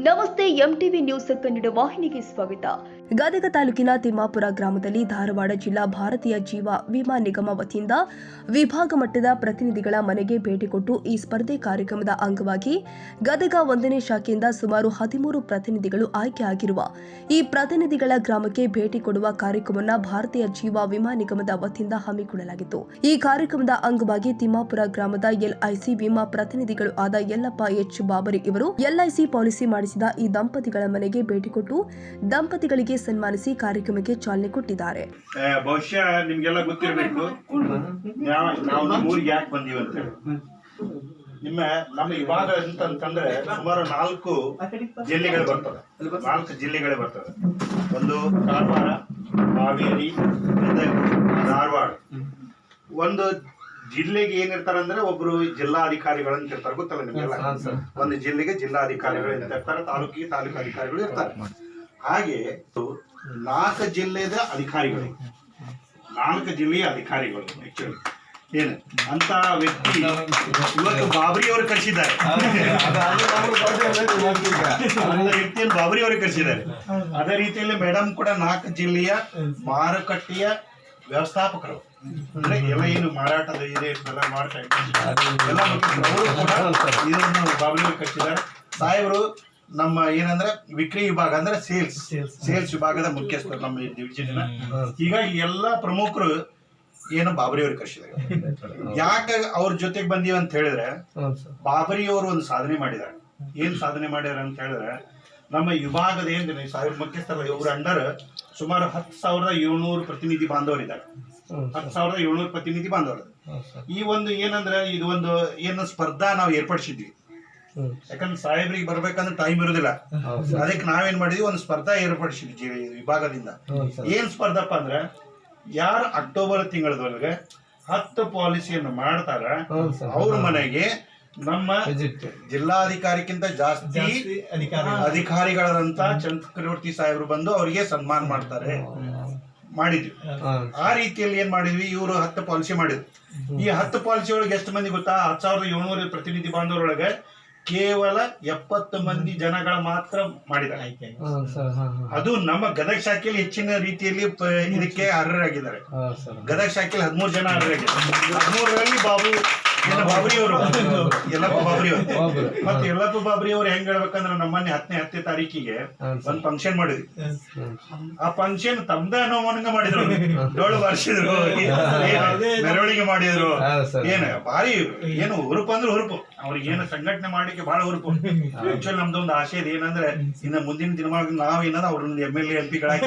Nova MTV news Kannada ವಾಹಿನಿಗೆ ಸ್ವಾಗತ. ಗದಗ ತಾಲೂಕಿನ ತಿಮ್ಮಾಪುರ ಗ್ರಾಮದಲ್ಲಿ ಧಾರವಾಡ ಜಿಲ್ಲಾ ಭಾರತೀಯ ಜೀವ ವಿಮಾ ನಿಗಮ ವತಿಯಿಂದ ವಿಭಾಗ ಮಟ್ಟದ ಪ್ರತಿನಿಧಿಗಳ ಮನೆಗೆ ಭೇಟಿ ಕೊಟ್ಟು ಈ ಸ್ಪರ್ಧೆ ಕಾರ್ಯಕ್ರಮದ ಅಂಗವಾಗಿ ಗದಗ ಒಂದನೇ ಶಾಖೆಯಿಂದ ಸುಮಾರು ಹದಿಮೂರು ಪ್ರತಿನಿಧಿಗಳು ಆಯ್ಕೆಯಾಗಿರುವ ಈ ಪ್ರತಿನಿಧಿಗಳ ಗ್ರಾಮಕ್ಕೆ ಭೇಟಿ ಕೊಡುವ ಕಾರ್ಯಕ್ರಮವನ್ನು ಭಾರತೀಯ ಜೀವ ವಿಮಾ ನಿಗಮದ ವತಿಯಿಂದ ಹಮ್ಮಿಕೊಳ್ಳಲಾಗಿತ್ತು. ಈ ಕಾರ್ಯಕ್ರಮದ ಅಂಗವಾಗಿ ತಿಮ್ಮಾಪುರ ಗ್ರಾಮದ ಎಲ್ಐಸಿ ವಿಮಾ ಪ್ರತಿನಿಧಿಗಳು ಆದ ಯಲ್ಲಪ್ಪ ಎಚ್. ಬಾಬರಿ ಇವರು ಎಲ್ಐಸಿ ಪಾಲಿಸಿ ಮಾಡಿಸಿದ ಈ ದಂಪತಿಗಳ ಮನೆಗೆ ಭೇಟಿ ಕೊಟ್ಟು ದಂಪತಿಗಳಿಗೆ ಸನ್ಮಾನಿಸಿ ಕಾರ್ಯಕ್ರಮಕ್ಕೆ ಚಾಲನೆ ಕೊಟ್ಟಿದ್ದಾರೆ. ಬಹುಶಃ ನಿಮ್ಗೆಲ್ಲ ಗೊತ್ತಿರಬೇಕು. ನಾವು ಯಾಕೆ ನಿಮ್ಮ ನಮ್ಮ ವಿಭಾಗ ಅಂತಂತಂದ್ರೆ ಸುಮಾರು ನಾಲ್ಕು ಜಿಲ್ಲೆಗಳು ಬರ್ತವೆ. ನಾಲ್ಕು ಜಿಲ್ಲೆಗಳು ಬರ್ತವೆ. ಒಂದು ಕಾರವಾರ, ಹಾವೇರಿ ಧಾರವಾಡ. ಒಂದು ಜಿಲ್ಲೆಗೆ ಏನಿರ್ತಾರಂದ್ರೆ ಒಬ್ರು ಜಿಲ್ಲಾಧಿಕಾರಿಗಳು ಅಂತ ಇರ್ತಾರೆ ಗೊತ್ತಲ್ಲ ನಿಮ್ಗೆಲ್ಲ ಒಂದು ಜಿಲ್ಲೆಗೆ ಜಿಲ್ಲಾಧಿಕಾರಿಗಳು ಅಂತ ಇರ್ತಾರೆ ತಾಲೂಕಿಗೆ ತಾಲೂಕು ಅಧಿಕಾರಿಗಳು ಇರ್ತಾರೆ. ಹಾಗೆ ನಾಲ್ಕು ಜಿಲ್ಲೆದ ಅಧಿಕಾರಿಗಳು. ನಾಲ್ಕು ಜಿಲ್ಲೆಯ ಅಧಿಕಾರಿಗಳು ಆಕ್ಚುಲಿ ಏನು? ಅಂತ ವ್ಯಕ್ತಿ ಇವತ್ತು ಬಾಬರಿ ಅವರು ಕಳಿಸಿದ್ದಾರೆ ವ್ಯಕ್ತಿಯನ್ನು ಬಾಬರಿ ಅವರು ಕಳಿಸಿದ್ದಾರೆ. ಅದೇ ರೀತಿಯಲ್ಲಿ ಮೇಡಮ್ ಕೂಡ ನಾಲ್ಕು ಜಿಲ್ಲೆಯ ಮಾರುಕಟ್ಟೆಯ ವ್ಯವಸ್ಥಾಪಕರು. ಅಂದ್ರೆ ಎಲ್ಲ ಏನು ಮಾರಾಟದ ಇದೆ ಎಲ್ಲ ಇದನ್ನು ಬಾಬರಿ ಅವರು ಕಳಿಸಿದ್ದಾರೆ ಸಾಹೇಬರು ನಮ್ಮ ಏನಂದ್ರೆ ವಿಕ್ರಿ ವಿಭಾಗ ಅಂದ್ರೆ ಸೇಲ್ಸ್. ಸೇಲ್ಸ್. ವಿಭಾಗದ ಮುಖ್ಯಸ್ಥರು ನಮ್ಮ ಡಿವಿಷನ್ ಹೀಗಾಗಿ ಎಲ್ಲ ಪ್ರಮುಖರು ಏನು ಬಾಬರಿ ಅವ್ರಿಗೆ ಕಳಿಸಿದ್ದಾರೆ ಯಾಕೆ ಅವ್ರ ಜೊತೆಗೆ ಬಂದೀವಿ ಅಂತ ಹೇಳಿದ್ರೆ ಬಾಬರಿ ಅವರು ಒಂದು ಸಾಧನೆ ಮಾಡಿದ್ದಾರೆ. ಏನ್ ಸಾಧನೆ ಮಾಡ್ಯಾರ ಅಂತ ಹೇಳಿದ್ರೆ ನಮ್ಮ ವಿಭಾಗದ ಏನ್ ಸಾವಿರ ಮುಖ್ಯಸ್ಥರ ಇವ್ರ ಅಂಡರ್ ಸುಮಾರು ಹತ್ತು ಸಾವಿರದ ಏಳ್ನೂರು ಪ್ರತಿನಿಧಿ ಬಾಂಧವರಿದ್ದಾರೆ. ಹತ್ತು ಸಾವಿರದ ಏಳ್ನೂರು ಪ್ರತಿನಿಧಿ ಬಾಂಧವರು. ಈ ಒಂದು ಏನಂದ್ರೆ ಇದು ಒಂದು ಏನು ಸ್ಪರ್ಧಾ ನಾವು ಏರ್ಪಡಿಸಿದ್ವಿ. ಯಾಕಂದ್ರೆ ಸಾಹೇಬ್ರಿಗೆ ಬರ್ಬೇಕಂದ್ರೆ ಟೈಮ್ ಇರೋದಿಲ್ಲ. ಅದಕ್ಕೆ ನಾವೇನ್ ಮಾಡಿದ್ವಿ ಒಂದು ಸ್ಪರ್ಧಾ ಏರ್ಪಡಿಸಿದ್ವಿ ವಿಭಾಗದಿಂದ. ಏನ್ ಸ್ಪರ್ಧಪ್ಪ ಅಂದ್ರೆ ಯಾರು ಅಕ್ಟೋಬರ್ ತಿಂಗಳದೊಳಗೆ ಹತ್ತು ಪಾಲಿಸಿಯನ್ನು ಮಾಡ್ತಾರ ಅವ್ರ ಮನೆಗೆ ನಮ್ಮ ಜಿಲ್ಲಾಧಿಕಾರಿಕ್ಕಿಂತ ಜಾಸ್ತಿ ಅಧಿಕಾರಿಗಳಂತ ಚಂದ್ರವರ್ತಿ ಸಾಹೇಬರು ಬಂದು ಅವರಿಗೆ ಸನ್ಮಾನ ಮಾಡ್ತಾರೆ. ಮಾಡಿದ್ವಿ. ಆ ರೀತಿಯಲ್ಲಿ ಏನ್ ಮಾಡಿದ್ವಿ? ಇವರು ಹತ್ತು ಪಾಲಿಸಿ ಮಾಡಿದ್ರು. ಈ ಹತ್ತು ಪಾಲಿಸಿ ಒಳಗೆ ಎಷ್ಟು ಮಂದಿ ಗೊತ್ತಾ? ಹತ್ತು ಸಾವಿರದ ಏಳ್ನೂರ ಪ್ರತಿನಿಧಿ ಬಾಂಧವರೊಳಗೆ ಕೇವಲ ಎಪ್ಪತ್ತು ಮಂದಿ ಜನಗಳ ಮಾತ್ರ ಮಾಡಿದ್ದಾರೆ. ಅದು ನಮ್ಮ ಗದಗ ಶಾಖೆಯಲ್ಲಿ ಹೆಚ್ಚಿನ ರೀತಿಯಲ್ಲಿ ಇದಕ್ಕೆ ಅರ್ಹರಾಗಿದ್ದಾರೆ. ಗದಗ ಶಾಖೆಯಲ್ಲಿ ಹದಿಮೂರು ಜನ ಅರ್ಹರಾಗಿದ್ದಾರೆ. ಹದಿಮೂರರಲ್ಲಿ ಬಾಬು ಮತ್ತೆ ಎಲ್ಲಪ್ಪ ಬಾಬ್ರಿ ಅವ್ರು ಹೆಂಗ್ ಹೇಳ್ಬೇಕಂದ್ರೆ ನಮ್ಮನ್ನೇ ಹತ್ತನೇ ಹತ್ತನೇ ತಾರೀಕಿಗೆ ಒಂದ್ ಫಂಕ್ಷನ್ ಮಾಡಿದ್ವಿ. ಆ ಫಂಕ್ಷನ್ ತಮ್ದ ಅನ್ನೋವಂಗ ಮಾಡಿದ್ರು. ಡೋಳು ಬಾರಿಸಿದ್ರು. ಮೆರವಣಿಗೆ ಮಾಡಿದ್ರು. ಏನ ಭಾರಿ ಏನು ಹುರುಪು ಅಂದ್ರೆ ಹುರುಪು. ಅವ್ರಿಗೆ ಏನು ಸಂಘಟನೆ ಮಾಡ್ಲಿಕ್ಕೆ ಬಹಳ ಹುರುಪು. ಆಕ್ಚುಲಿ ನಮ್ದೊಂದು ಆಸೆ ಇದೆ. ಏನಂದ್ರೆ ಇನ್ನ ಮುಂದಿನ ದಿನಮಾನ ನಾವ್ ಏನಂದ್ರೆ ಅವ್ರನ್ನ ಎಂ ಎಲ್ ಎ ಎಂ ಪಿಗಳಾಗಿ.